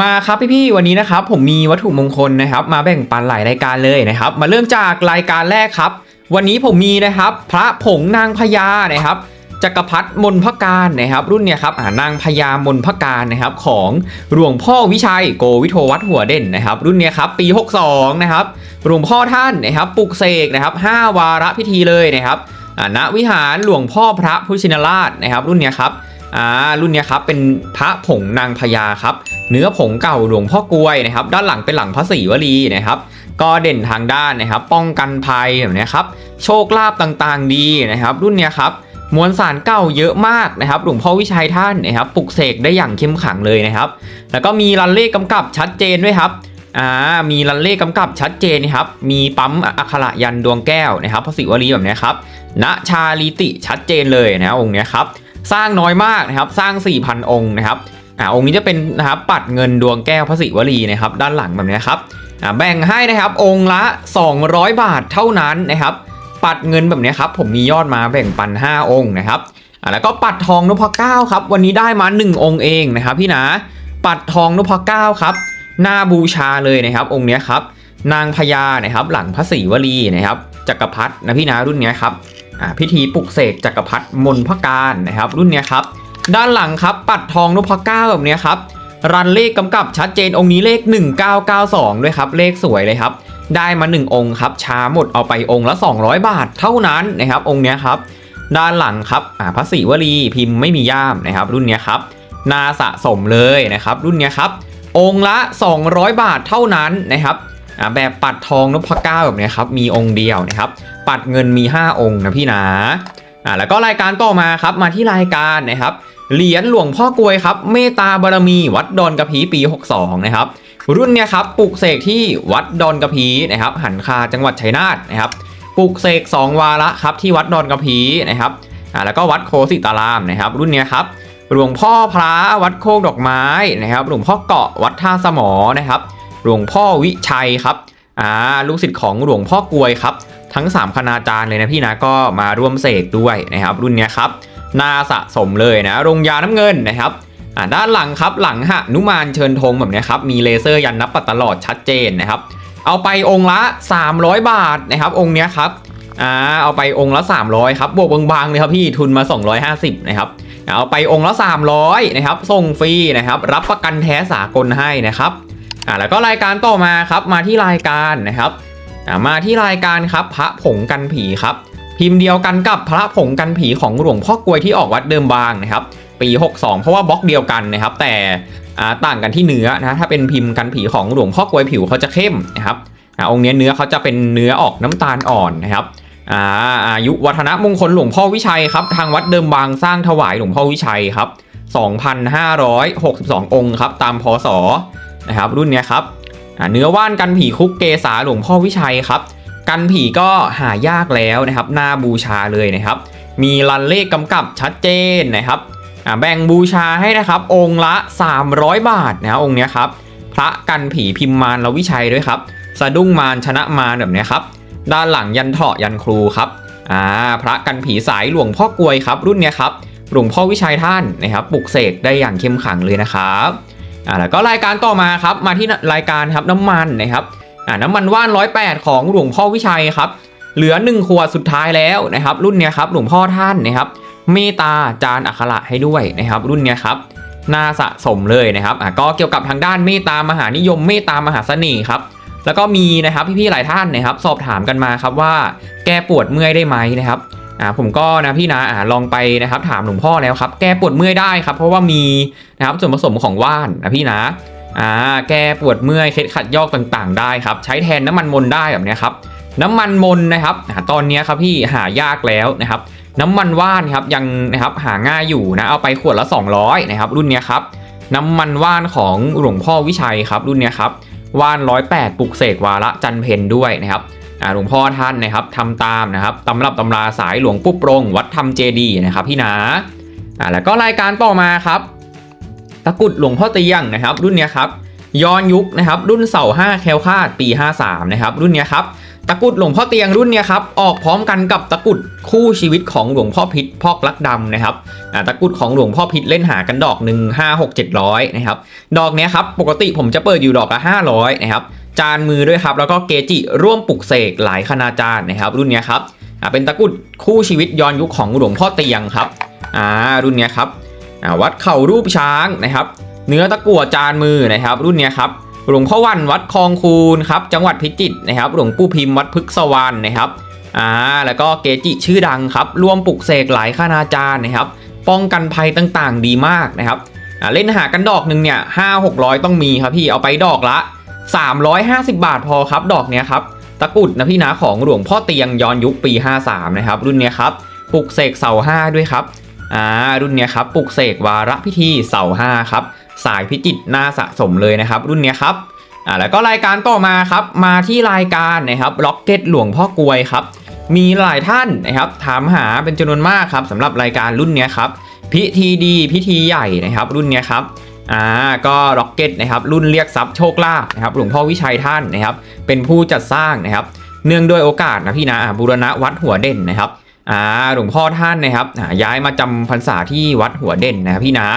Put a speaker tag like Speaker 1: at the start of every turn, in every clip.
Speaker 1: มาครับพี่ๆวันนี้นะครับผมมีวัตถุมงคลนะครับ มาแบ่งปันหลายรายการเลยนะครับ มาเริ่มจากรายการแรกครับ วันนี้ผมมีนะครับ พระผงนางพญานะครับจักรพรรดิมนพการนะครับ รุ่นเนี้ยครับอ่านางพญามนพการนะครับของหลวงพ่อวิชัยโกวิโทวัดหัวเด่นนะครับ รุ่นเนี้ยครับปี 62นะครับหลวงพ่อท่านนะครับปลุกเสกนะครับ5วาระพิธีเลยนะครับอ่าณวิหารหลวงพ่อพระพุชินราชนะครับ รุ่นเนี้ยครับ อ่ารุ่นเนี้ยครับเป็นพระผงนางพญาครับ เนื้อผงเก่าหลวงพ่อกลวยนะครับ ด้านหลังเป็นหลังพระศรีวลีนะครับก็เด่นทางด้านนะครับ ป้องกันภัยแบบนี้ครับโชคลาภต่างๆดีนะครับ รุ่นเนี้ยครับมวลสารเก่าเยอะมากนะครับหลวงพ่อวิชัยท่านนะครับปลุกเสกได้อย่างเข้มขังเลยนะครับ แล้วก็มีรันเลขกำกับชัดเจนด้วยครับอ่ามีรันเลขกำกับชัดเจนนะครับ มีปั๊มอักขระยันดวงแก้วนะครับพระศิวลีแบบนี้ครับณชาลีติชัดเจนเลยนะองค์เนี้ยครับ สร้างน้อยมากนะครับสร้าง 4,000 องค์นะครับอ่าองค์นี้จะเป็นนะครับปัดเงินดวงแก้วพระศิวลีนะครับด้านหลังแบบนี้ครับอ่าแบ่งให้นะครับองค์ละ 200 บาทเท่านั้นนะครับปัดเงินแบบนี้ครับผมมียอดมาแบ่งปัน 5 องค์นะครับอ่าแล้วก็ปัดทองนพเก้าครับวันนี้ได้มา 1 องค์เองนะครับพี่นะปัดทองนพเก้าครับหน้าบูชาเลยนะครับ องค์นี้ครับนางพญานะครับหลังพระศิวลีนะครับจักรพรรดินะพี่นะรุ่นนี้ครับ พิธีปลุกเสกจักรพรรดิมนพการนะครับ รุ่นเนี้ยครับ ด้านหลังครับปัดทองนพเก้าแบบเนี้ยครับรันเลขกำกับชัดเจนองค์นี้เลข 1992 ด้วยครับ เลขสวยเลยครับ ได้มา 1 องค์ครับ ช้าหมดเอาไปองค์ละ 200 บาทเท่านั้นนะครับ องค์เนี้ยครับ ด้านหลังครับอ่าพระศิวลีพิมพ์ไม่มีย่ามนะครับ รุ่นเนี้ยครับนาสะสมเลยนะครับ รุ่นเนี้ยครับ องค์ละ 200 บาทเท่านั้นนะครับ แบบปัดทองนพเก้าแบบนี้ครับมีองค์เดียวนะครับ ปัดเงินมี 5 องค์นะพี่นะอ่าแล้วก็รายการต่อมาครับมาที่รายการนะครับเหรียญหลวงพ่อกลวยครับเมตตาบารมีวัดดอนกระพีปี 62 นะครับรุ่นเนี้ยครับปลูกเสกที่วัดดอนกระพีนะครับหันคาจังหวัดชัยนาทนะครับปลูกเสก 2 วาระครับที่วัดดอนกระพีนะครับอ่าแล้วก็วัดโคสิตารามนะครับ รุ่นเนี้ยครับหลวงพ่อพระวัดโคกดอกไม้นะครับหลวงพ่อเกาะวัดท่าสมอนะครับ หลวงพ่อวิชัยครับอ่าลูกศิษย์ของหลวงพ่อกวยครับ ทั้ง 3 คณาจารย์เลยนะพี่นะก็มาร่วมเสกด้วยนะครับ รุ่นนี้ครับน่าสะสมเลยนะโรงยาน้ำเงินนะครับอ่าด้านหลังครับหลังหนุมานเชิญธงแบบนี้ครับมีเลเซอร์ยันนับปัดตลอดชัดเจนนะครับ เอาไปองค์ละ 300 บาทนะครับ องค์นี้ครับอ่าเอาไปองค์ละ 300ครับบวกบางๆเลยครับพี่ทุนมา 250นะครับเอาไปองค์ละ 300นะครับส่งฟรีนะครับ รับประกันแท้สากลให้นะครับ อ่าแล้วก็รายการต่อมาครับมาที่รายการนะครับอ่ามาที่รายการครับพระผงกันผีครับ พิมพ์เดียวกันกับพระผงกันผีของหลวงพ่อกลวยที่ออกวัดเดิมบางนะครับ ปี 62 เพราะว่าบล็อกเดียวกันนะครับ แต่ต่างกันที่เนื้อนะถ้าเป็นพิมพ์กันผีของหลวงพ่อกลวยผิวเขาจะเข้มนะครับอองค์นี้เนื้อเขาจะเป็นเนื้อออกน้ำตาลอ่อนนะครับอาอายุวัฒนมงคลหลวงพ่อวิชัยครับ ทางวัดเดิมบางสร้างถวายหลวงพ่อวิชัยครับ 2,562 องค์ครับ ตามพศ นะครับรุ่นนี้ครับเนื้อว่านกันผีคุกเกษาหลวงพ่อวิชัยครับ กันผีก็หายากแล้วนะครับหน้าบูชาเลยนะครับ มีรันเลขกำกับชัดเจนนะครับแบ่งบูชาให้นะครับ องค์ละ 300 บาทนะองค์นี้ครับพระกันผีพิมมารลวิชัยด้วยครับ สะดุ้งมารชนะมารแบบนี้ครับ ด้านหลังยันเถาะยันครูครับอ่าพระกันผีสายหลวงพ่อกลวยครับ รุ่นเนี้ยครับหลวงพ่อวิชัยท่านนะครับปลุกเสกได้อย่างเข้มขังเลยนะครับ อ่าแล้วก็รายการต่อมาครับมาที่รายการครับน้ำมันนะครับอ่าน้ำมันว่านร้อยแปดของหลวงพ่อวิชัยครับเหลือ1ขวดสุดท้ายแล้วนะครับรุ่นเนี้ยครับหลวงพ่อท่านนะครับเมตตาจานอักขระให้ด้วยนะครับ รุ่นเนี้ยครับน่าสะสมเลยนะครับอะก็เกี่ยวกับทางด้านเมตตามหานิยมเมตตามหาเสน่ห์ครับแล้วก็มีนะครับพี่ๆหลายท่านนะครับ สอบถามกันมาครับว่าแก้ปวดเมื่อยได้ไหมนะครับ อ่าผมก็นะพี่นะอ่าลองไปนะครับถามหลวงพ่อแล้วครับ แก้ปวดเมื่อยได้ครับ เพราะว่ามีนะครับส่วนผสมของว่านนะพี่นะอ่าแก้ปวดเมื่อยเคล็ดขัดยอกต่างๆ ได้ครับ ใช้แทนน้ำมันมนได้แบบนี้ครับน้ำมันมนนะครับอ่าตอนนี้ครับพี่หายากแล้วนะครับ น้ำมันว่านครับยังนะครับหาง่ายอยู่นะเอาไปขวดละ 200นะครับรุ่นนี้ครับน้ำมันว่านของหลวงพ่อวิชัยครับรุ่นนี้ครับว่าน 108ปลุกเสกวาระจันเพนด้วยนะครับ หลวงพ่อท่านนะครับทำตามนะครับตำรับตำราสายหลวงปุ๊บปรงวัดธรรมเจดีย์นะครับพี่นะอ่าแล้วก็รายการต่อมาครับ ตะกุดหลวงพ่อเตียงนะครับ รุ่นเนี้ยครับย้อนยุคนะครับ รุ่นเสา5แคลคาดปี 53นะครับรุ่นเนี้ยครับ ตะกุดหลวงพ่อเตียงรุ่นเนี้ยครับออกพร้อมกันกับตะกุดคู่ชีวิตของหลวงพ่อพิษพอกลักดำนะครับตะกุดของหลวงพ่อพิษเล่นหากันดอกหนึ่งห้าหกเจ็ดร้อยนะครับดอกเนี้ยครับปกติผมจะเปิดอยู่ดอกละห้าร้อยนะครับจานมือด้วยครับแล้วก็เกจิร่วมปลุกเสกหลายคณาจารย์นะครับ รุ่นเนี้ยครับเป็นตะกุดคู่ชีวิตย้อนยุคของหลวงพ่อเตียงครับอ่ารุ่นเนี้ยครับวัดเข่ารูปช้างนะครับ เนื้อตะกั่วจานมือนะครับ รุ่นเนี้ยครับ หลวงพ่อวันวัดคลองคูนครับจังหวัดพิจิตรนะครับ หลวงปู่พิมพ์วัดพฤกษวรรณนะครับอ่าแล้วก็เกจิชื่อดังครับร่วมปลุกเสกหลายคณาจารย์นะครับ ป้องกันภัยต่างๆ ดีมากนะครับอ่าเล่นหากันดอกหนึ่งเนี่ยห้าหกร้อยต้องมีครับพี่เอาไปดอกละ 350 บาทพอครับ ดอกเนี้ยครับตะกุดนะพี่นะของหลวงพ่อเตียงย้อนยุคปี 53 นะครับ รุ่นเนี้ยครับปลุกเสกเสาห้าด้วยครับ อ่ารุ่นเนี้ยครับปลุกเสกวาระพิธีเสาห้าครับสายพิจิตน่าสะสมเลยนะครับ รุ่นเนี้ยครับอ่าแล้วก็รายการต่อมาครับมาที่รายการนะครับล็อกเก็ตหลวงพ่อกลวยครับมีหลายท่านนะครับถามหาเป็นจำนวนมากครับสำหรับรายการรุ่นเนี้ยครับพิธีดีพิธีใหญ่นะครับรุ่นเนี้ยครับอ่าก็ล็อกเก็ตนะครับรุ่นเรียกทรัพย์โชคลาภนะครับหลวงพ่อวิชัยท่านนะครับเป็นผู้จัดสร้างนะครับ เนื่องด้วยโอกาสนะพี่นะอ่าบูรณะวัดหัวเด่นนะครับ อ่าหลวงพ่อท่านนะครับย้ายมาจำพรรษาที่วัดหัวเด่นนะครับพี่นะ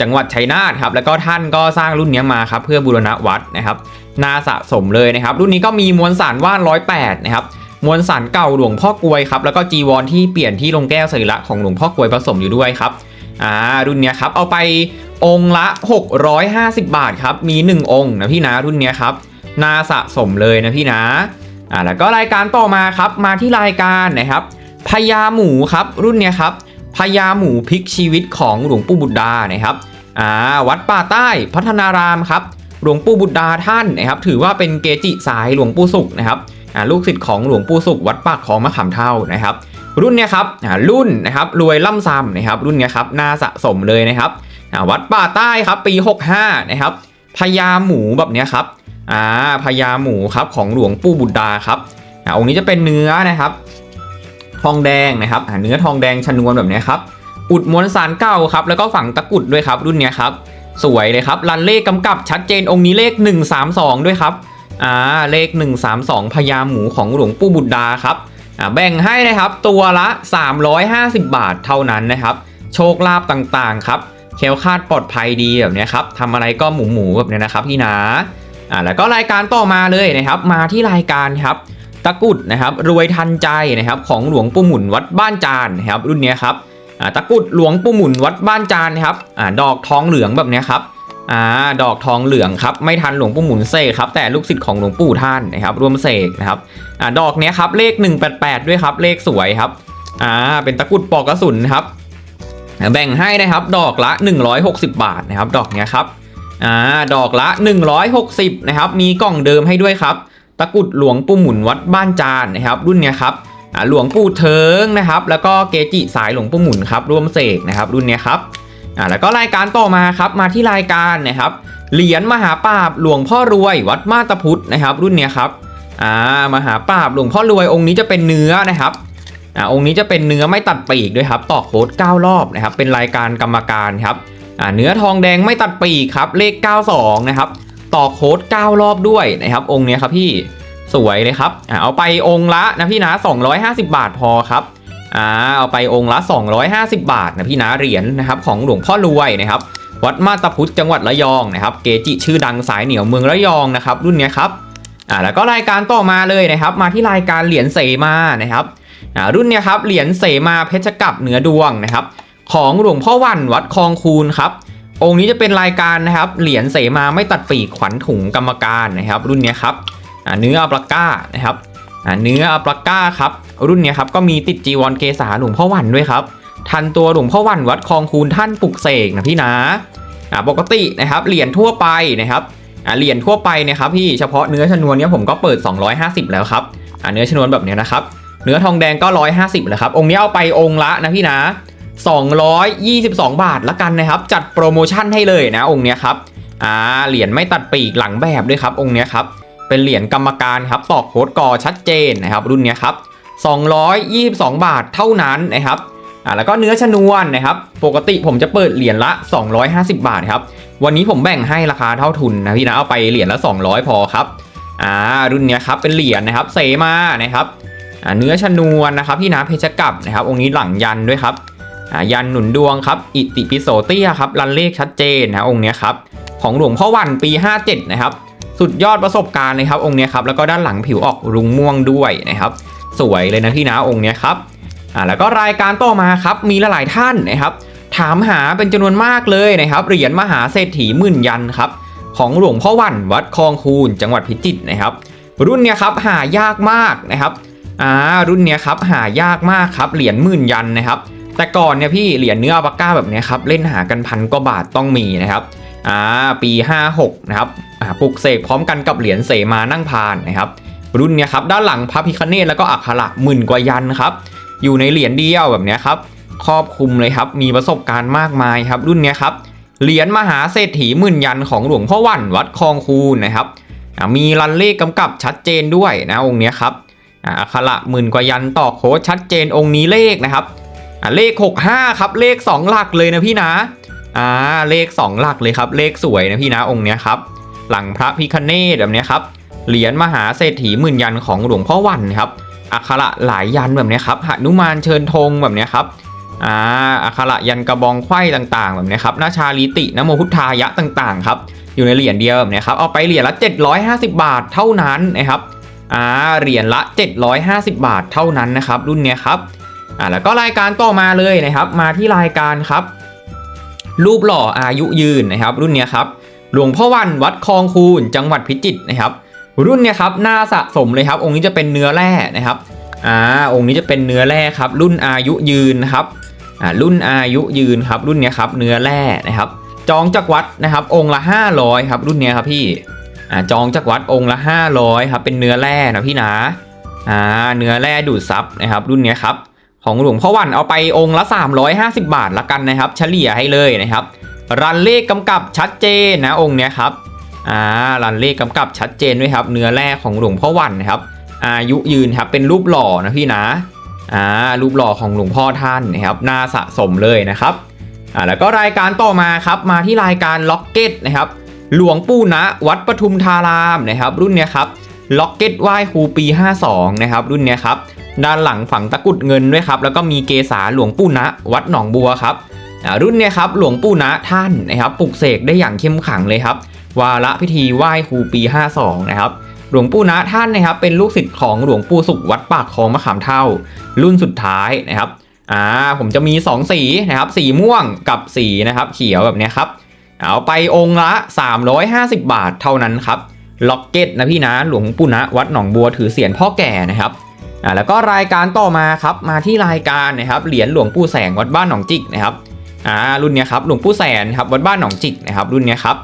Speaker 1: จังหวัดชัยนาทครับแล้วก็ท่านก็สร้างรุ่นนี้มาครับเพื่อบูรณะวัดนะครับน่าสะสมเลยนะครับ รุ่นนี้ก็มีมวลสารว่านร้อยแปดนะครับมวลสารเก่าหลวงพ่อกลวยครับแล้วก็จีวรที่เปลี่ยนที่ลงแก้วสรีระของหลวงพ่อกลวยผสมอยู่ด้วยครับอ่ารุ่นนี้ครับเอาไปองค์ละ 650 บาทครับมี 1 องค์นะพี่นะรุ่นนี้ครับน่าสะสมเลยนะพี่นะอ่าแล้วก็รายการต่อมาครับมาที่รายการนะครับ พญาหมูครับรุ่นเนี้ยครับพญาหมูพลิกชีวิตของหลวงปู่บุตรดานะครับอ่าวัดป่าใต้พัฒนารามครับหลวงปู่บุตรดาท่านนะครับ ถือว่าเป็นเกจิสายหลวงปู่สุขนะครับอ่าลูกศิษย์ของหลวงปู่สุขวัดปากของมะขามเท่านะครับ รุ่นเนี้ยครับอ่ารุ่นนะครับรวยล่ำซ้ำนะครับ รุ่นเนี้ยครับน่าสะสมเลยนะครับอ่าวัดป่าใต้ครับปี 65นะครับพญาหมูแบบเนี้ยครับอ่าพญาหมูครับของหลวงปู่บุตรดาครับอ่าองค์นี้จะเป็นเนื้อนะครับ ทองแดงนะครับอ่าเนื้อทองแดงชนวนแบบนี้ครับอุดมวลสารเก่าครับแล้วก็ฝังตะกุดด้วยครับรุ่นนี้ครับสวยเลยครับรันเลขกำกับชัดเจนองค์นี้เลข 132 ด้วยครับอ่าเลข 132พญาหมูของหลวงปู่บุตรดาครับอ่าแบ่งให้นะครับตัวละ 350 บาทเท่านั้นนะครับโชคลาภต่างๆครับเคลคาดปลอดภัยดีแบบนี้ครับทำอะไรก็หมูหมูๆแบบนี้นะครับพี่นาอ่าแล้วก็รายการต่อมาเลยนะครับมาที่รายการครับ ตะกุดนะครับรวยทันใจนะครับของหลวงปู่หมุนวัดบ้านจานนะครับรุ่นนี้ครับตะกุดหลวงปู่หมุนวัดบ้านจานนะครับอดอกทองเหลืองแบบนี้ครับอ่าดอกทองเหลืองครับไม่ทันหลวงปู่หมุนเสกครับแต่ลูกศิษย์ของหลวงปู่ท่านนะครับร่วมเสกนะครับอ่าดอกเนี้ยครับเลข 188 ด้วยครับเลขสวยครับอ่าเป็นตะกุดปอกกระสุนครับแบ่งให้นะครับดอกละ 160 บาทนะครับดอกเนี้ยครับอ่าดอกละ 160นะครับมีกล่องเดิมให้ด้วยครับ ตะกุดหลวงปู่หมุนวัดบ้านจานนะครับ รุ่นเนี้ยครับอ่าหลวงปู่เทิงนะครับ แล้วก็เกจิสายหลวงปู่หมุนครับร่วมเสกนะครับ รุ่นเนี้ยครับอ่าแล้วก็รายการต่อมาครับมาที่รายการนะครับเหรียญมหาปราบหลวงพ่อรวยวัดมาตาพุทธนะครับ รุ่นเนี้ยครับอ่ามหาปราบหลวงพ่อรวยองค์นี้จะเป็นเนื้อนะครับอ่าองค์นี้จะเป็นเนื้อไม่ตัดปีกด้วยครับต่อโค้ด9รอบนะครับ เป็นรายการกรรมการครับอ่าเนื้อทองแดงไม่ตัดปีกครับเลข 92นะครับ ต่อโค้ด9 รอบด้วยนะครับองค์เนี้ยครับพี่สวยเลยครับเอาไปองค์ละนะพี่นะ 250 บาทพอครับอ่าเอาไปองค์ละ 250 บาทนะพี่นะเหรียญนะครับของหลวงพ่อรวยนะครับ วัดมาตาพุทธจังหวัดระยองนะครับเกจิชื่อดังสายเหนียวเมืองระยองนะครับรุ่นเนี้ยครับอ่าแล้วก็รายการต่อมาเลยนะครับ มาที่รายการเหรียญเสมานะครับอ่ารุ่นเนี้ยครับเหรียญเสมาเพชรกับเหนือดวงนะครับ ของหลวงพ่อวันวัดคลองคูนครับ องค์นี้จะเป็นรายการนะครับ เหรียญเสมาไม่ตัดปีกขวัญถุงกรรมการนะครับ รุ่นนี้ครับอ่าเนื้ออัปลาก้านะครับอ่าเนื้ออัปลาก้าครับรุ่นนี้ครับก็มีติดจีวรเกษาหลวงพ่อวันด้วยครับ ทันตัวหลวงพ่อวันวัดคลองคูนท่านปลุกเสกนะพี่นะอ่าปกตินะครับเหรียญทั่วไปนะครับอ่าเหรียญทั่วไปนะครับพี่เฉพาะเนื้อชนวนเนี้ยผมก็เปิด 250 แล้วครับอ่าเนื้อชนวนแบบนี้นะครับ เนื้อทองแดงก็ 150แล้วครับองค์นี้เอาไปองค์ละนะพี่นะ 222 บาทละกันนะครับ จัดโปรโมชั่นให้เลยนะองค์เนี้ยครับอ่าเหรียญไม่ตัดปีกหลังแบบด้วยครับ องค์เนี้ยครับเป็นเหรียญกรรมการครับตอกโค้ดกอชัดเจนนะครับ รุ่นเนี้ยครับ222 บาทเท่านั้นนะครับอ่าแล้วก็เนื้อชนวนนะครับ ปกติผมจะเปิดเหรียญละ 250 บาทครับ วันนี้ผมแบ่งให้ราคาเท่าทุนนะพี่นะเอาไปเหรียญละ 200 พอครับอ่ารุ่นเนี้ยครับเป็นเหรียญนะครับเสมานะครับอ่าเนื้อชนวนนะครับพี่นาเพชรกับนะครับองค์นี้หลังยันด้วยครับ ยันหนุนดวงครับ อิติปิโสเตียครับรันเลขชัดเจนนะองค์นี้ครับของหลวงพ่อวันปี 57 นะครับ สุดยอดประสบการณ์เลยครับองค์นี้ครับแล้วก็ด้านหลังผิวออกรุ้งม่วงด้วยนะครับ สวยเลยนะพี่นะองค์นี้ครับอ่าแล้วก็รายการต่อมาครับมีหลายท่านนะครับ ถามหาเป็นจำนวนมากเลยนะครับเหรียญมหาเศรษฐีหมื่นยันครับของหลวงพ่อวันวัดคลองคูนจังหวัดพิจิตรนะครับ รุ่นเนี้ยครับหายากมากนะครับอ่ารุ่นเนี้ยครับหายากมากครับเหรียญหมื่นยันนะครับ แต่ก่อนเนี่ยพี่เหรียญเนื้ออัลปาก้าแบบนี้ครับเล่นหากันพันกว่าบาทต้องมีนะครับอ่าปี 56นะครับอ่าปลุกเสกพร้อมกันกับเหรียญเสมานั่งพานนะครับรุ่นเนี้ยครับด้านหลังพระพิคเนตแล้วก็อักขระหมื่นกว่ายันครับอยู่ในเหรียญเดียวแบบนี้ครับครอบคลุมเลยครับมีประสบการณ์มากมายครับรุ่นเนี้ยครับเหรียญมหาเศรษฐีหมื่นยันของหลวงพ่อวันวัดคลองคูนนะครับมีรันเลขกำกับชัดเจนด้วยนะองค์เนี้ยครับอ่าอักขระหมื่นกว่ายันต่อโค้ดชัดเจนองค์นี้เลขนะครับ อ่าเลข 65 ครับเลข 2 หลักเลยนะพี่นะอ่าเลข 2 หลักเลยครับ เลขสวยนะพี่นะองค์เนี้ยครับ หลังพระพิคเนตแบบเนี้ยครับเหรียญมหาเศรษฐีหมื่นยันของหลวงพ่อวันครับอักขระหลายยันแบบนี้ครับหนุมานเชิญธงแบบนี้ครับอ่าอักขระยันกระบองไขว้ต่างๆ แบบนี้ครับนาชาลิตินโมพุทธายะต่างๆครับอยู่ในเหรียญเดียวแบบนี้ครับเอาไปเหรียญละ 750 บาทเท่านั้นนะครับอ่าเหรียญละ 750 บาทเท่านั้นนะครับรุ่นเนี้ยครับ อ่าแล้วก็รายการต่อมาเลยนะครับ มาที่รายการครับ รูปหล่ออายุยืนนะครับ รุ่นเนี้ยครับหลวงพ่อวันวัดคลองคูนจังหวัดพิจิตรนะครับ รุ่นเนี้ยครับน่าสะสมเลยครับ องค์นี้จะเป็นเนื้อแร่นะครับอ่าองค์นี้จะเป็นเนื้อแร่ครับ รุ่นอายุยืนนะครับอ่ารุ่นอายุยืนครับ รุ่นเนี้ยครับเนื้อแร่นะครับ จองจากวัดนะครับ องค์ละ 500ครับ รุ่นเนี้ยครับพี่อ่าจองจากวัดองค์ละ 500ครับเป็นเนื้อแร่นะพี่นะอ่าเนื้อแร่ดูดซับนะครับ รุ่นเนี้ยครับ ของหลวงพ่อวันเอาไปองค์ละ 350 บาทละกันนะครับ เฉลี่ยให้เลยนะครับ รันเลขกำกับชัดเจนนะองค์เนี้ยครับอ่ารันเลขกำกับชัดเจนด้วยครับ เนื้อแร่ของหลวงพ่อวันนะครับอายุยืนครับเป็นรูปหล่อนะพี่นะอ่ารูปหล่อของหลวงพ่อท่านนะครับน่าสะสมเลยนะครับอ่าแล้วก็รายการต่อมาครับมาที่รายการล็อกเก็ตนะครับหลวงปู่ณวัดปทุมธารามนะครับรุ่นเนี้ยครับล็อกเก็ตไหว้ครูปี 52 นะครับรุ่นเนี้ยครับ ด้านหลังฝังตะกุดเงินด้วยครับ แล้วก็มีเกษาหลวงปู่ณวัดหนองบัวครับอ่ารุ่นเนี้ยครับหลวงปู่ณท่านนะครับปลุกเสกได้อย่างเข้มขังเลยครับ วาระพิธีไหว้ครูปี 52 นะครับหลวงปู่ณท่านนะครับเป็นลูกศิษย์ของหลวงปู่สุขวัดปากคลองมะขามเท่า รุ่นสุดท้ายนะครับอ่าผมจะมี 2 สีนะครับสีม่วงกับสีนะครับเขียวแบบเนี้ยครับเอาไปองค์ละ 350 บาทเท่านั้นครับล็อกเก็ตนะพี่นะหลวงปู่ณวัดหนองบัวถือเสียรพ่อแก่นะครับ อ่าแล้วก็รายการต่อมาครับมาที่รายการนะครับเหรียญหลวงปู่แสงวัดบ้านหนองจิกนะครับอ่ารุ่นเนี้ยครับหลวงปู่แสนครับวัดบ้านหนองจิกนะครับรุ่นเนี้ยครับ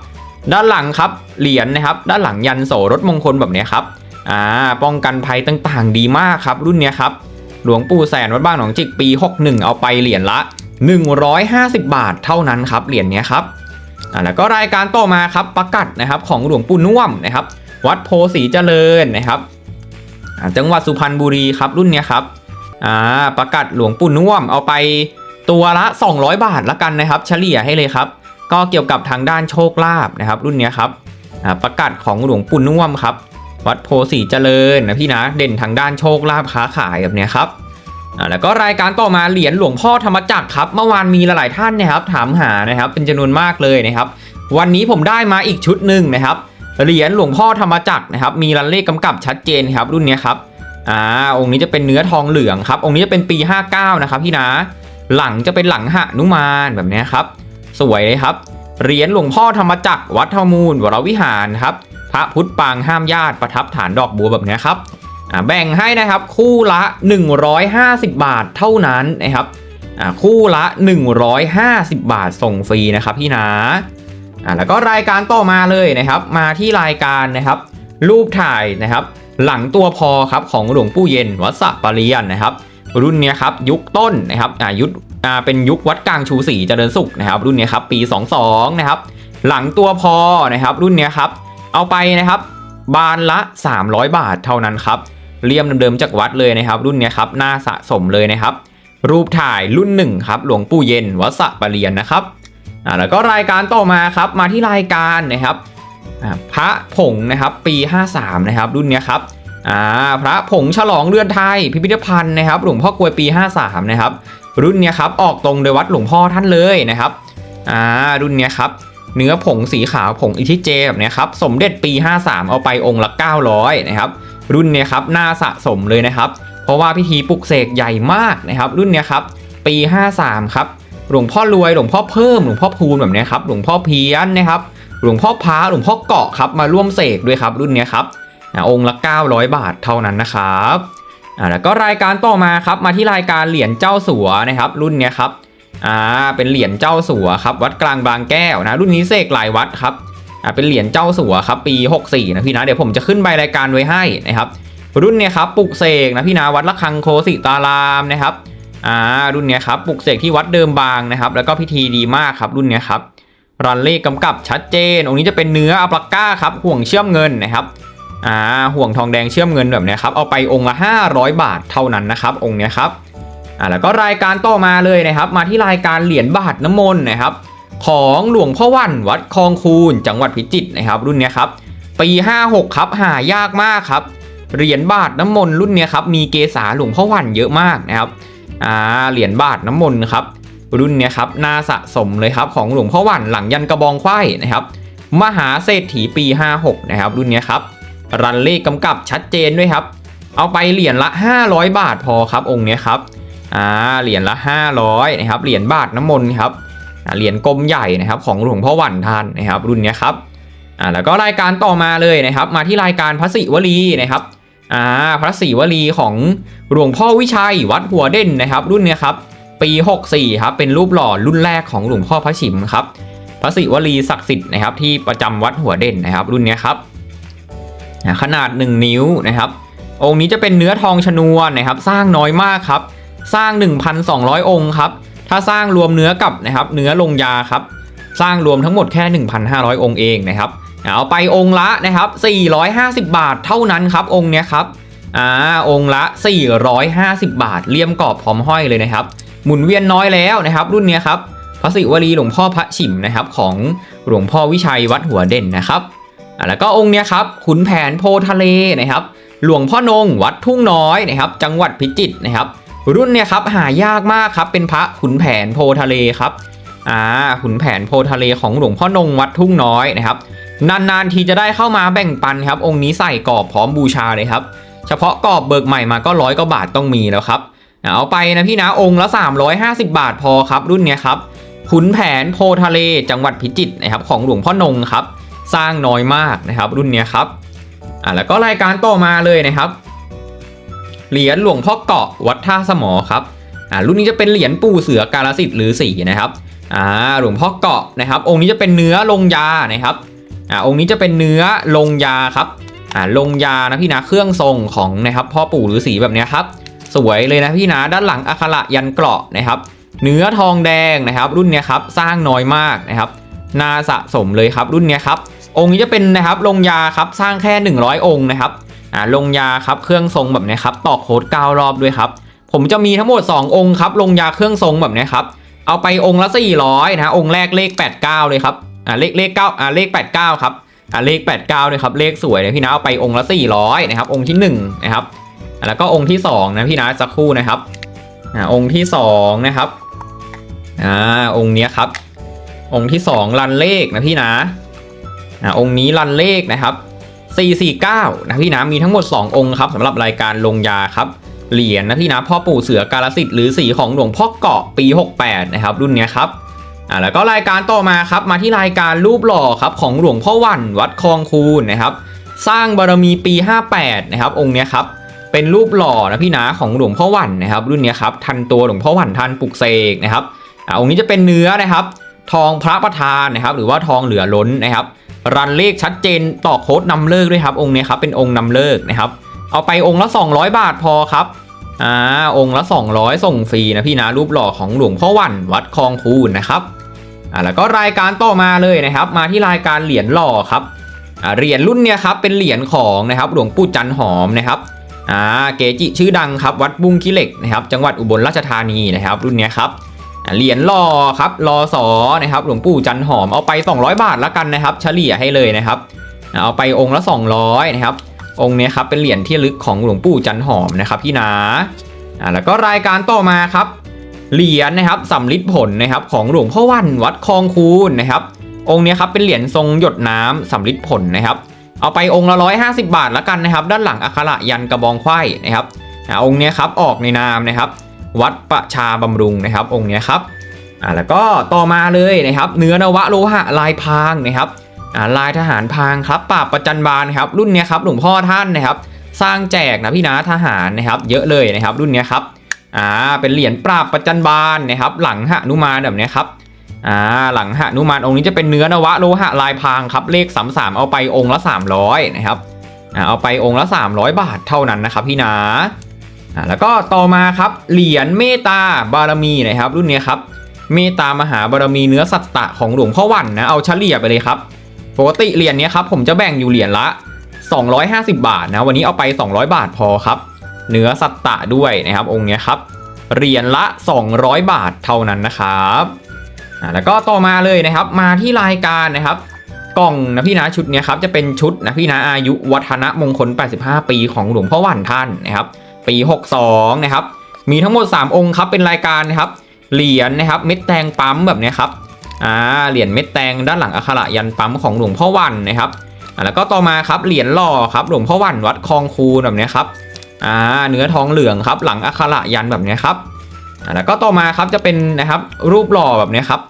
Speaker 1: ด้านหลังครับเหรียญนะครับด้านหลังยันโสรถมงคลแบบเนี้ยครับอ่าป้องกันภัยต่างๆ ดีมากครับรุ่นเนี้ยครับหลวงปู่แสนวัดบ้านหนองจิกปี 61 เอาไปเหรียญละ 150 บาทเท่านั้นครับเหรียญเนี้ยครับอ่าแล้วก็รายการต่อมาครับประกัดนะครับของหลวงปู่น่วมนะครับวัดโพสีเจริญนะครับ จังหวัดสุพรรณบุรีครับรุ่นเนี้ยครับอ่าประกัดหลวงปู่น่วมเอาไปตัวละ 200 บาทละกันนะครับ เฉลี่ยให้เลยครับ ก็เกี่ยวกับทางด้านโชคลาภนะครับ รุ่นเนี้ยครับอ่าประกัดของหลวงปู่น่วมครับ วัดโพสีเจริญนะพี่นะเด่นทางด้านโชคลาภค้าขายแบบเนี้ยครับอ่าแล้วก็รายการต่อมาเหรียญหลวงพ่อธรรมจักรครับ เมื่อวานมีหลายท่านนะครับถามหานะครับเป็นจำนวนมากเลยนะครับ วันนี้ผมได้มาอีกชุดหนึ่งนะครับ เหรียญหลวงพ่อธรรมจักรนะครับ มีรันเลขกำกับชัดเจนครับรุ่นนี้ครับ อ่า องค์นี้จะเป็นเนื้อทองเหลืองครับ องค์นี้จะเป็นปี 59 นะครับพี่นะ หลังจะเป็นหลังหะนุมานแบบนี้ครับ สวยเลยครับ เหรียญหลวงพ่อธรรมจักรวัดธมูลวรวิหารครับ พระพุทธปางห้ามญาติประทับฐานดอกบัวแบบนี้ครับ อ่า แบ่งให้นะครับคู่ละ 150 บาทเท่านั้นนะครับ อ่า คู่ละ 150 บาทส่งฟรีนะครับพี่นะ อ่าแล้วก็รายการต่อมาเลยนะครับ มาที่รายการนะครับ รูปถ่ายนะครับ หลังตัวพอครับของหลวงปู่เย็นวัดสะปริยันนะครับ รุ่นนี้ครับยุคต้นนะครับอ่ายุคอ่าเป็นยุควัดกลางชูศรีเจริญสุขนะครับ รุ่นนี้ครับปี 22 นะครับ หลังตัวพอนะครับ รุ่นนี้ครับ เอาไปนะครับบานละ 300 บาทเท่านั้นครับเลี่ยมเดิมๆจากวัดเลยนะครับ รุ่นนี้ครับน่าสะสมเลยนะครับ รูปถ่ายรุ่นหนึ่งครับ หลวงปู่เย็นวัดสะปริยันนะครับ อ่าแล้วก็รายการต่อมาครับมาที่รายการนะครับอ่าพระผงนะครับปี 53 นะครับรุ่นเนี้ยครับอ่าพระผงฉลองเรือนไทยพิพิธภัณฑ์นะครับหลวงพ่อกลวยปี 53 นะครับรุ่นเนี้ยครับออกตรงโดยวัดหลวงพ่อท่านเลยนะครับอ่ารุ่นเนี้ยครับเนื้อผงสีขาวผงอิทิเจแบบเนี้ยครับสมเด็จปี 53 เอาไปองค์ละ 900 นะครับรุ่นเนี้ยครับน่าสะสมเลยนะครับ เพราะว่าพิธีปลุกเสกใหญ่มากนะครับ รุ่นเนี้ยครับปี 53 ครับ หลวงพ่อรวยหลวงพ่อเพิ่มหลวงพ่อพูนแบบนี้ครับหลวงพ่อเพี้ยนนะครับหลวงพ่อพาหลวงพ่อเกาะครับมาร่วมเสกด้วยครับรุ่นนี้ครับอ่าองค์ละ 900 บาทเท่านั้นนะครับอ่าแล้วก็รายการต่อมาครับมาที่รายการเหรียญเจ้าสัวนะครับ รุ่นนี้ครับอ่าเป็นเหรียญเจ้าสัวครับวัดกลางบางแก้วนะรุ่นนี้เสกหลายวัดครับอ่าเป็นเหรียญเจ้าสัวครับปี 64นะพี่นะเดี๋ยวผมจะขึ้นใบรายการไว้ให้นะครับรุ่นเนี้ยครับปลุกเสกนะพี่นะวัดละคังโคสิตารามนะครับ อ่ารุ่นเนี้ยครับปลุกเสกที่วัดเดิมบางนะครับ แล้วก็พิธีดีมากครับรุ่นเนี้ยครับรันเลขกำกับชัดเจน องค์นี้จะเป็นเนื้ออัปลักก้าครับห่วงเชื่อมเงินนะครับอ่าห่วงทองแดงเชื่อมเงินแบบเนี้ยครับเอาไปองค์ละ 500 บาทเท่านั้นนะครับ องค์เนี้ยครับอ่าแล้วก็รายการต่อมาเลยนะครับ มาที่รายการเหรียญบาทน้ำมนต์นะครับ ของหลวงพ่อวันวัดคลองคูนจังหวัดพิจิตรนะครับ รุ่นเนี้ยครับปี 56 ครับหายากมากครับเหรียญบาทน้ำมนต์รุ่นเนี้ยครับมีเกษาหลวงพ่อวันเยอะมากนะครับ อ่าเหรียญบาทน้ำมนต์ครับรุ่นเนี้ยครับน่าสะสมเลยครับของหลวงพ่อหวันหลังยันกระบองไขว้นะครับมหาเศรษฐีปี 56 นะครับ รุ่นเนี้ยครับรันเลขกำกับชัดเจนด้วยครับ เอาไปเหรียญละ 500 บาทพอครับองค์เนี้ยครับอ่าเหรียญละ 500นะครับเหรียญบาทน้ำมนต์ครับอ่าเหรียญกลมใหญ่นะครับของหลวงพ่อหวันท่านนะครับ รุ่นเนี้ยครับอ่าแล้วก็รายการต่อมาเลยนะครับ มาที่รายการพระศิวลีนะครับ อ่าพระศิวลีของหลวงพ่อวิชัยวัดหัวเด่นนะครับ รุ่นเนี้ยครับปี 64ครับเป็นรูปหล่อรุ่นแรกของหลวงพ่อพระชิมครับพระศิวลีศักดิ์สิทธิ์นะครับที่ประจำวัดหัวเด่นนะครับ รุ่นเนี้ยครับอ่าขนาด 1 นิ้วนะครับ องค์นี้จะเป็นเนื้อทองชนวนนะครับ สร้างน้อยมากครับ สร้าง 1,200 องค์ครับถ้าสร้างรวมเนื้อกับนะครับ เนื้อลงยาครับ สร้างรวมทั้งหมดแค่ 1,500 องค์เองนะครับ เอาไปองค์ละนะครับ 450 บาทเท่านั้นครับองค์เนี้ยครับอ่าองค์ละ 450 บาทเลี่ยมกรอบพร้อมห้อยเลยนะครับ หมุนเวียนน้อยแล้วนะครับ รุ่นเนี้ยครับพระศิวลีหลวงพ่อพระฉิมนะครับของหลวงพ่อวิชัยวัดหัวเด่นนะครับอ่าแล้วก็องค์เนี้ยครับขุนแผนโพทะเลนะครับ หลวงพ่อนงวัดทุ่งน้อยนะครับ จังหวัดพิจิตรนะครับ รุ่นเนี้ยครับหายากมากครับเป็นพระขุนแผนโพทะเลครับอ่าขุนแผนโพทะเลของหลวงพ่อนงวัดทุ่งน้อยนะครับ นานๆทีจะได้เข้ามาแบ่งปันครับ องค์นี้ใส่กรอบพร้อมบูชาเลยครับ เฉพาะกรอบเบิกใหม่มาก็ร้อยกว่าบาทต้องมีแล้วครับเอาไปนะพี่นะองค์ละ 350 บาทพอครับ รุ่นเนี้ยครับขุนแผนโพทะเลจังหวัดพิจิตรนะครับของหลวงพ่อนงครับ สร้างน้อยมากนะครับ รุ่นเนี้ยครับอ่าแล้วก็รายการต่อมาเลยนะครับ เหรียญหลวงพ่อเกาะวัดท่าสมอครับอ่ารุ่นนี้จะเป็นเหรียญปู่เสือกาลสิทธิ์หรือสีนะครับอ่าหลวงพ่อเกาะนะครับ องค์นี้จะเป็นเนื้อลงยานะครับ อ่าองค์นี้จะเป็นเนื้อลงยาครับอ่าลงยานะพี่นะเครื่องทรงของนะครับพ่อปู่หรือสีแบบนี้ครับ สวยเลยนะพี่นะด้านหลังอักขระยันเกราะนะครับ เนื้อทองแดงนะครับ รุ่นนี้ครับสร้างน้อยมากนะครับนาสะสมเลยครับรุ่นนี้ครับองค์นี้จะเป็นนะครับลงยาครับสร้างแค่ 100 องค์นะครับอ่าลงยาครับเครื่องทรงแบบนี้ครับต่อโค้ด9รอบด้วยครับผมจะมีทั้งหมด 2 องค์ครับลงยาเครื่องทรงแบบนี้ครับเอาไปองค์ละ400นะองค์แรกเลข 89 เลยครับ อ่าเลขเลข9อ่าเลข89ครับอ่าเลข89เลยครับเลขสวยเลยพี่นะเอาไปองค์ละ400นะครับองค์ที่1นะครับแล้วก็องค์ที่สองนะพี่นะสักครู่นะครับอ่าองค์ที่สองนะครับอ่าองค์เนี้ยครับ องค์ที่สองรันเลขนะพี่นะอ่าองค์นี้รันเลขนะครับ449นะพี่นะมีทั้งหมด 2 องค์ครับสำหรับรายการลงยาครับเหรียญนะพี่นะพ่อปู่เสือกาลสิทธิ์หรือสีของหลวงพ่อเกาะปี 68 นะครับ รุ่นนี้ครับ อ่าแล้วก็รายการต่อมาครับมาที่รายการรูปหล่อครับของหลวงพ่อวันวัดคลองคูนนะครับ สร้างบารมีปี 58 นะครับ องค์เนี้ยครับเป็นรูปหล่อนะพี่นะของหลวงพ่อวันนะครับ รุ่นเนี้ยครับทันตัวหลวงพ่อวันทันปลุกเสกนะครับอ่าองค์นี้จะเป็นเนื้อนะครับ ทองพระประธานนะครับ หรือว่าทองเหลือล้นนะครับ รันเลขชัดเจนต่อโค้ดนำเลิกด้วยครับ องค์นี้ครับเป็นองค์นำเลิกนะครับ เอาไปองค์ละ 200 บาทพอครับอ่าองค์ละ 200 ส่งฟรีนะพี่นะรูปหล่อของหลวงพ่อวันวัดคลองคูนนะครับ อ่าแล้วก็รายการต่อมาเลยนะครับ มาที่รายการเหรียญหล่อครับอ่าเหรียญรุ่นเนี้ยครับเป็นเหรียญของนะครับหลวงปู่จันหอมนะครับอ่าเกจิชื่อดังครับวัดบุ้งขี้เหล็กนะครับจังหวัดอุบลราชธานีนะครับ รุ่นเนี้ยครับเหรียญรอครับรอสอนะครับหลวงปู่จันหอมเอาไป 200 บาทละกันนะครับ เฉลี่ยให้เลยนะครับ เอาไปองค์ละ 200นะครับองค์เนี้ยครับเป็นเหรียญที่ลึกของหลวงปู่จันหอมนะครับพี่นาอ่าแล้วก็รายการต่อมาครับ เหรียญนะครับสำลิดผลนะครับของหลวงพ่อวันวัดคลองคูนนะครับองค์นี้ครับเป็นเหรียญทรงหยดน้ำสำลิดผลนะครับ เอาไปองค์ละ150บาทแล้วกันนะครับ ด้านหลังอักขระยันกระบองไขว้นะครับองค์นี้ครับออกในนามนะครับ วัดประชาบำรุงนะครับ องค์นี้ครับอ่าแล้วก็ต่อมาเลยนะครับ เนื้อนวะโลหะลายพรางนะครับอ่าลายทหารพางครับปราบประจันบานครับ รุ่นนี้ครับหลวงพ่อท่านนะครับ สร้างแจกนะพี่นะทหารนะครับ เยอะเลยนะครับ รุ่นนี้ครับ อ่าเป็นเหรียญปราบประจันบานนะครับ หลังหนุมานแบบนี้ครับอ่าหลังหนุมานองค์นี้จะเป็นเนื้อนวะโลหะลายพรางครับเลขสามสามเอาไปองค์ละ 300นะครับอ่าเอาไปองค์ละ 300 บาทเท่านั้นนะครับพี่นะอ่าแล้วก็ต่อมาครับเหรียญเมตตาบารมีนะครับ รุ่นนี้ครับเมตตามหาบารมีเนื้อสัตตะของหลวงพ่อวันนะเอาเฉลี่ยไปเลยครับปกติเหรียญนี้ครับผมจะแบ่งอยู่เหรียญละ 250 บาทนะวันนี้เอาไป 200 บาทพอครับ เนื้อสัตตะด้วยนะครับ องค์เนี้ยครับเหรียญละ 200 บาทเท่านั้นนะครับอ่าแล้วก็ต่อมาเลยนะครับมาที่รายการนะครับ กล่องนะพี่นะชุดเนี้ยครับจะเป็นชุดนะพี่นะอายุวัฒนมงคล 85 ปีของหลวงพ่อหวันท่านนะครับ ปี 62 นะครับ มีทั้งหมด 3 องค์ครับเป็นรายการนะครับเหรียญนะครับเม็ดแตงปั๊มแบบเนี้ยครับอ่าเหรียญเม็ดแตงด้านหลังอักขระยันปั๊มของหลวงพ่อวันนะครับอ่าแล้วก็ต่อมาครับเหรียญหล่อครับหลวงพ่อวันวัดคลองคูนแบบเนี้ยครับ อ่าเนื้อทองเหลืองครับ หลังอักขระยันแบบนี้ครับแล้วก็ต่อมาครับจะเป็นนะครับรูปหล่อแบบนี้ครับ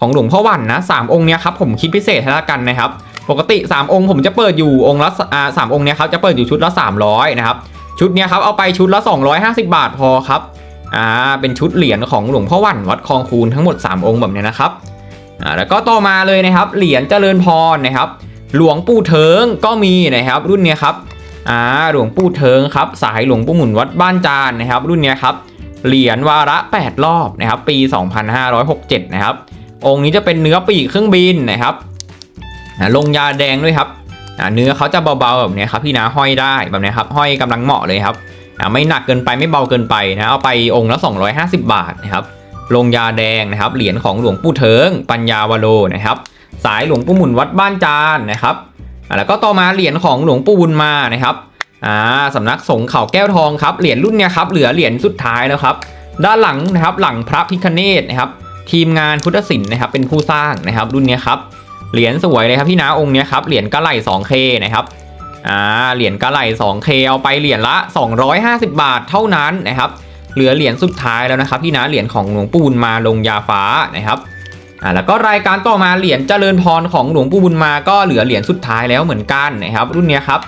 Speaker 1: ของหลวงพ่อวันนะสามองค์เนี้ยครับผมคิดพิเศษให้ละกันนะครับ ปกติ 3 องค์ผมจะเปิดอยู่องค์ละอ่าสามองค์เนี้ยครับจะเปิดอยู่ชุดละ 300นะครับชุดเนี้ยครับเอาไปชุดละ 250 บาทพอครับอ่าเป็นชุดเหรียญของหลวงพ่อวันวัดคลองคูนทั้งหมด 3 องค์แบบเนี้ยนะครับอ่าแล้วก็ต่อมาเลยนะครับเหรียญเจริญพรนะครับ หลวงปู่เทิงก็มีนะครับรุ่นเนี้ยครับ อ่าหลวงปู่เทิงครับ สายหลวงปู่หมุนวัดบ้านจานนะครับ รุ่นนี้ครับเหรียญวาระ 8 รอบนะครับปี 2567 นะครับ องค์นี้จะเป็นเนื้อปีกเครื่องบินนะครับลงยาแดงด้วยครับเนื้อเขาจะเบาๆแบบนี้ครับพี่นะห้อยได้แบบนี้ครับห้อยกำลังเหมาะเลยครับไม่หนักเกินไปไม่เบาเกินไปนะเอาไปองค์ละ 250 บาทนะครับลงยาแดงนะครับเหรียญของหลวงปู่เทิงปัญญาวโรนะครับ สายหลวงปู่หมุนวัดบ้านจานนะครับ แล้วก็ต่อมาเหรียญของหลวงปู่บุญมานะครับอ่าสำนักสงฆ์เขาแก้วทองครับเหรียญรุ่นเนี้ยครับเหลือเหรียญสุดท้ายแล้วครับ ด้านหลังนะครับหลังพระพิคเนตนะครับ ทีมงานพุทธศิลป์นะครับเป็นผู้สร้างนะครับ รุ่นเนี้ยครับเหรียญสวยเลยครับพี่นาองค์เนี้ยครับเหรียญกะไหล่ 2K นะครับอ่าเหรียญกะไหล่ 2K เอาไปเหรียญละ 250 บาทเท่านั้นนะครับ เหลือเหรียญสุดท้ายแล้วนะครับพี่นาเหรียญของหลวงปู่บุญมาลงยาฟ้านะครับ อ่าแล้วก็รายการต่อมาเหรียญเจริญพรของหลวงปู่บุญมาก็เหลือเหรียญสุดท้ายแล้วเหมือนกันนะครับ รุ่นนี้ครับ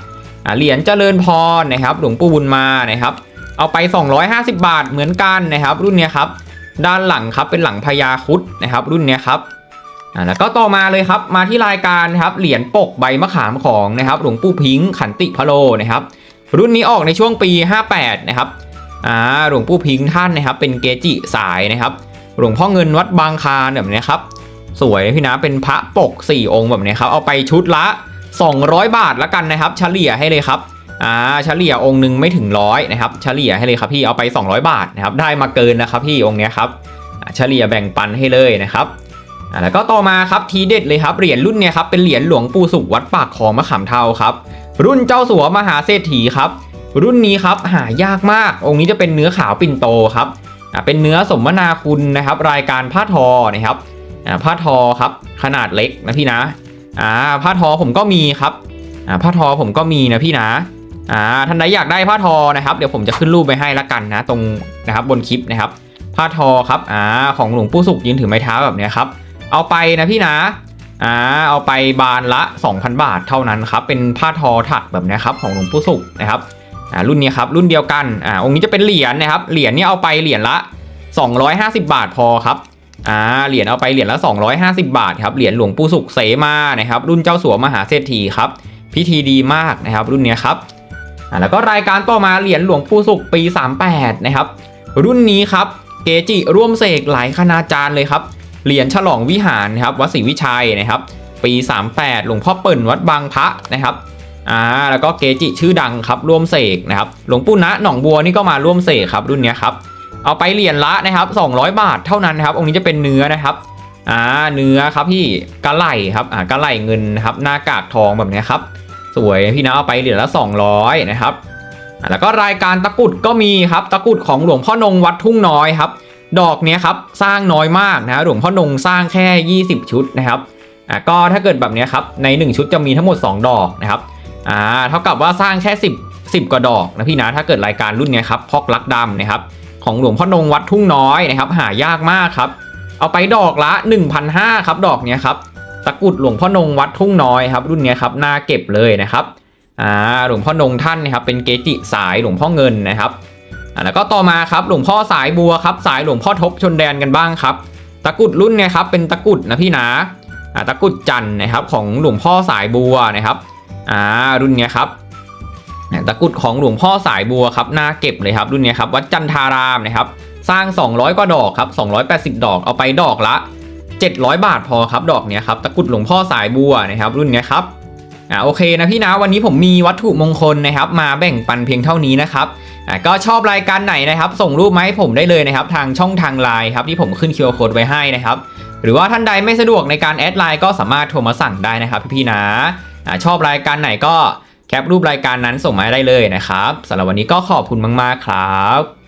Speaker 1: อ่าเหรียญเจริญพรนะครับ หลวงปู่บุญมานะครับ เอาไป 250 บาทเหมือนกันนะครับ รุ่นนี้ครับ ด้านหลังครับเป็นหลังพญาคุดนะครับ รุ่นนี้ครับอ่าแล้วก็ต่อมาเลยครับมาที่รายการครับเหรียญปกใบมะขามของนะครับ หลวงปู่พิงค์ขันติพะโลนะครับ รุ่นนี้ออกในช่วงปี 58 นะครับอ่าหลวงปู่พิงค์ท่านนะครับ เป็นเกจิสายนะครับ หลวงพ่อเงินวัดบางคาแบบนี้ครับสวยพี่นะเป็นพระปก 4 องค์แบบนี้ครับเอาไปชุดละ 200 บาทละกันนะครับ เฉลี่ยให้เลยครับอ่าเฉลี่ยองค์หนึ่งไม่ถึงร้อยนะครับเฉลี่ยให้เลยครับพี่เอาไป 200 บาทนะครับได้มาเกินนะครับพี่องค์เนี้ยครับเฉลี่ยแบ่งปันให้เลยนะครับอ่าแล้วก็ต่อมาครับทีเด็ดเลยครับเหรียญรุ่นเนี้ยครับเป็นเหรียญหลวงปู่สุขวัดปากคลองมะขามเทาครับ รุ่นเจ้าสัวมหาเศรษฐีครับรุ่นนี้ครับหายากมาก องค์นี้จะเป็นเนื้อขาวปิ่นโตครับ เป็นเนื้อสมนาคุณนะครับ รายการผ้าทอนะครับผ้าทอครับขนาดเล็กนะพี่นะผ้าทอผมก็มีครับผ้าทอผมก็มีนะพี่นะท่านใดอยากได้ผ้าทอนะครับ เดี๋ยวผมจะขึ้นรูปไปให้ละกันนะตรงนะครับบนคลิปนะครับผ้าทอครับอของหลวงปู่สุขยืนถือไม้เท้าแบบนี้ครับเอาไปนะพี่นะอ่าเอาไปบานละ 2,000 บาทเท่านั้นครับเป็นผ้าทอถักแบบนี้ครับของหลวงปู่สุขนะครับ อ่ารุ่นนี้ครับรุ่นเดียวกันอ่าองค์นี้จะเป็นเหรียญนะครับเหรียญนี่เอาไปเหรียญละ 250 บาทพอครับอ่าเหรียญเอาไปเหรียญละ 250 บาทครับเหรียญหลวงปู่สุขเสมานะครับรุ่นเจ้าสัวมหาเศรษฐีครับพิธีดีมากนะครับรุ่นนี้ครับอ่าแล้วก็รายการต่อมาเหรียญหลวงปู่สุขปี 38นะครับรุ่นนี้ครับเกจิร่วมเสกหลายคณาจารย์เลยครับเหรียญฉลองวิหารนะครับวัดศรีวิชัยนะครับปี 38 หลวงพ่อเปิ่นวัดบางพระนะครับ อ่าแล้วก็เกจิชื่อดังครับร่วมเสกนะครับหลวงปู่ณหนองบัวนี่ก็มาร่วมเสกครับรุ่นนี้ครับเอาไปเหรียญละนะครับ200 บาทเท่านั้นนะครับองค์นี้จะเป็นเนื้อนะครับอ่าเนื้อครับพี่กระไหลครับอ่ากระไหลเงินครับหน้ากากทองแบบนี้ครับสวยพี่นะเอาไปเหรียญละ 200นะครับอ่าแล้วก็รายการตะกุดก็มีครับตะกุดของหลวงพ่อนงวัดทุ่งน้อยครับดอกเนี้ยครับสร้างน้อยมากนะหลวงพ่อนงสร้างแค่ 20 ชุดนะครับอ่าก็ถ้าเกิดแบบนี้ครับใน 1 ชุดจะมีทั้งหมด 2 ดอกนะครับ อ่าเท่ากับว่าสร้างแค่ 10 10กว่าดอกนะพี่นะถ้าเกิดรายการรุ่นเนี้ครับพอกลักดำนะครับของหลวงพ่อนงวัดทุ่งน้อยนะครับ หายากมากครับ เอาไปดอกละ1,500ครับดอกเนี้ยครับตะกุดหลวงพ่อนงวัดทุ่งน้อยครับรุ่นเนี้ยครับน่าเก็บเลยนะครับอ่าหลวงพ่อนงท่านนะครับเป็นเกจิสายหลวงพ่อเงินนะครับอ่าแล้วก็ต่อมาครับหลวงพ่อสายบัวครับสายหลวงพ่อทบชนแดนกันบ้างครับ ตะกุดรุ่นเนี่ยครับเป็นตะกุดนะพี่นะอ่าตะกุดจันนะครับของหลวงพ่อสายบัวนะครับ อ่ารุ่นเนี้ยครับตะกรุดของหลวงพ่อสายบัวครับน่าเก็บเลยครับรุ่นนี้ครับวัดจันทารามนะครับสร้าง 200 กว่าดอกครับ 280 ดอกเอาไปดอกละ 700 บาทพอครับดอกเนี้ยครับตะกรุดหลวงพ่อสายบัวนะครับรุ่นนี้ครับอ่าโอเคนะพี่นะวันนี้ผมมีวัตถุมงคลนะครับ มาแบ่งปันเพียงเท่านี้นะครับอ่าก็ชอบรายการไหนนะครับ ส่งรูปมาให้ผมได้เลยนะครับ ทางช่องทางไลน์ครับที่ผมขึ้น QR Code ไว้ให้นะครับ หรือว่าท่านใดไม่สะดวกในการแอดไลน์ก็สามารถโทรมาสั่งได้นะครับพี่ๆนะอ่า ชอบรายการไหนก็แคปรูปรายการนั้นส่งมาได้เลยนะครับสำหรับวันนี้ก็ขอบคุณมาก ๆ ครับ